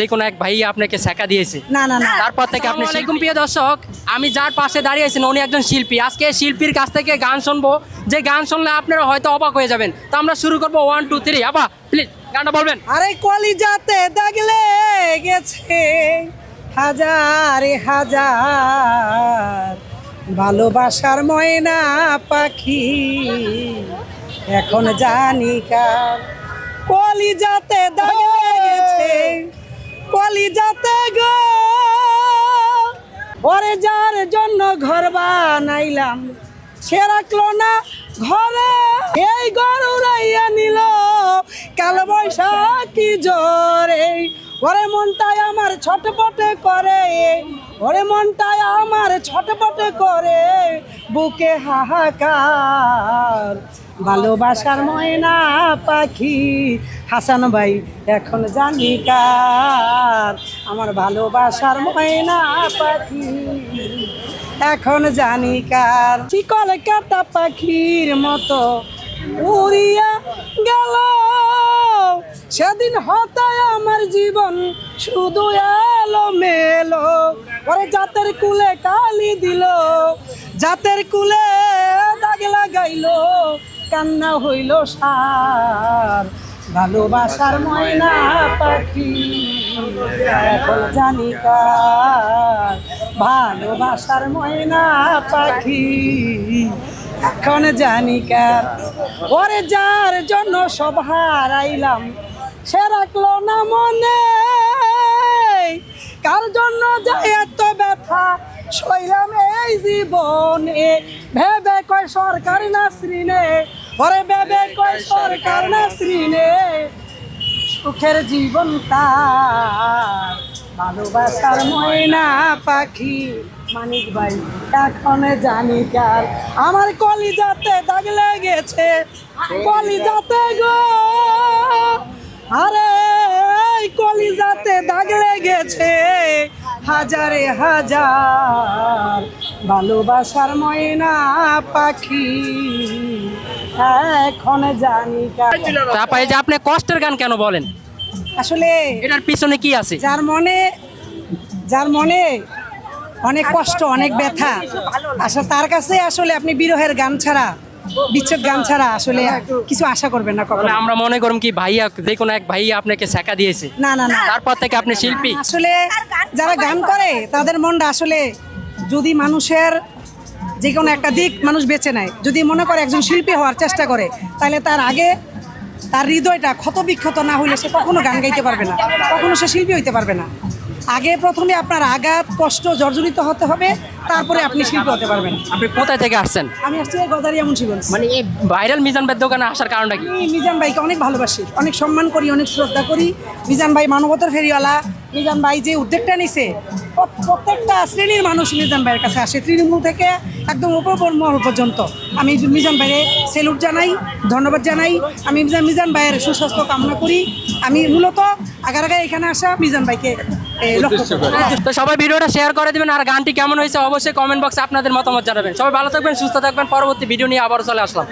দেখুন এক ভাই আপনাকে শেখা দিয়েছে। না না না। তারপর থেকে আপনি প্রিয় দর্শক আমি যার পাশে দাঁড়িয়ে আছেন উনি একজন শিল্পী। আজকে শিল্পীর কাছ থেকে গান শুনব। যে গান শুনলে আপনারা হয়তো অবাক হয়ে যাবেন। তো আমরা শুরু করব ওয়ান টু থ্রি আবা প্লিজ গানটা বলবেন। আরে কলিজাতে দাগলে গেছে হাজারে হাজার ভালোবাসার ময়না পাখি। এখন জানি কার কলিজাতে দাগলে কলিজাতে গো। ওরে যার জন্য ঘর বানাইলাম, সে রাখল না ঘরে। এই ঘর উড়াইয়া নিল, কাল বৈশাখী জোরে ওরে মনটাই আমার ছটপটে করে, ওরে মনটাই আমার ছটপটে করে। বুকে হাহাকার, ভালোবাসার ময়না পাখি। হাসান ভাই, এখন জানি কার। আমার ভালোবাসার ময়না পাখি, এখন জানি কার। চিকল কাটা পাখির মতো উড়িয়া গেল। সেদিন হতায় আমার জীবন শুধু এলো মেলো ওরে জাতের কুলে কালি দিল। জাতের কুলে দাগ লাগাইলো কান্না হইল সার। ভালোবাসার ময়না পাখি এখন জানি কার। ভালোবাসার ময়না পাখি এখন জানি কার। ওরে যার জন্য সব হারাইলাম সে রাখল না মনে কার জন্য যায় এত ব্যথা? সইলাম এই জীবনে। ভেবে কয় সরকার না শ্রীনে ওরে ভেবে কয় সরকার না শ্রীনে সুখের জীবন তার, ভালোবাসার ময়না পাখি। মানিক ভাই, এখন জানি কার। আমার কলিজাতে দাগ লেগেছে। কলিজাতে গো। আরে, কলিজাতে দাগ লেগেছে। হাজারে হাজার ভালোবাসার ময়না পাখি। এখন জানি তারপরে যে আপনি কষ্টের গান কেন বলেন? আসলে এটার পিছনে কি আছে? যার মনে যার মনে অনেক কষ্ট অনেক ব্যথা। আসলে তার কাছে আসলে আপনি বিরহের গান ছাড়া বিচ্ছেদ গান ছাড়া আসলে কিছু আশা করবেন না কখনো? আমরা মনে করুন কি ভাইয়া দেখুন এক ভাইয়া আপনাকে শেখা দিয়েছে। না না না। তারপর থেকে আপনি শিল্পী। আসলে যারা গান করে তাদের মনটা আসলে যদি মানুষের যে কোনো একটা দিক মানুষ বেছে নেয় যদি মনে করে একজন শিল্পী হওয়ার চেষ্টা করে তাহলে তার আগে তার হৃদয়টা ক্ষত বিক্ষত না হইলে সে কখনো গান গাইতে পারবে না কখনো সে শিল্পী হইতে পারবে না। আগে প্রথমে আপনার আঘাত কষ্ট জর্জরিত হতে হবে তারপরে আপনি শিল্প হতে পারবেন। আপনি কোথায় থেকে আসছেন? আমি আসছি গজারিয়া মুন্সিগঞ্জ মানে এই ভাইরাল মিজান ভাইয়ের দোকানে আসার কারণটা কি? মিজান ভাইকে অনেক ভালোবাসি অনেক সম্মান করি অনেক শ্রদ্ধা করি। মিজান ভাই মানবতার ফেরিওয়ালা মিজান ভাই যে উদ্যোগটা নিছে প্রত্যেকটা শ্রেণির মানুষ মিজান ভাইয়ের কাছে আসে। তৃণমূল থেকে একদম উপর মহল পর্যন্ত। আমি মিজান ভাইয়ের সেলুট জানাই ধন্যবাদ জানাই। আমি মিজান মিজান ভাইয়ের সুস্বাস্থ্য কামনা করি। আমি মূলত আগার আগে এখানে আসা মিজান ভাইকে লক্ষ্য তো সবাই ভিডিওটা শেয়ার করে দিবেন আর গানটি কেমন হয়েছে অবশ্যই কমেন্ট বক্সে আপনাদের মতামত জানাবেন। সবাই ভালো থাকবেন সুস্থ থাকবেন। পরবর্তী ভিডিও নিয়ে আবার চলে আসলাম।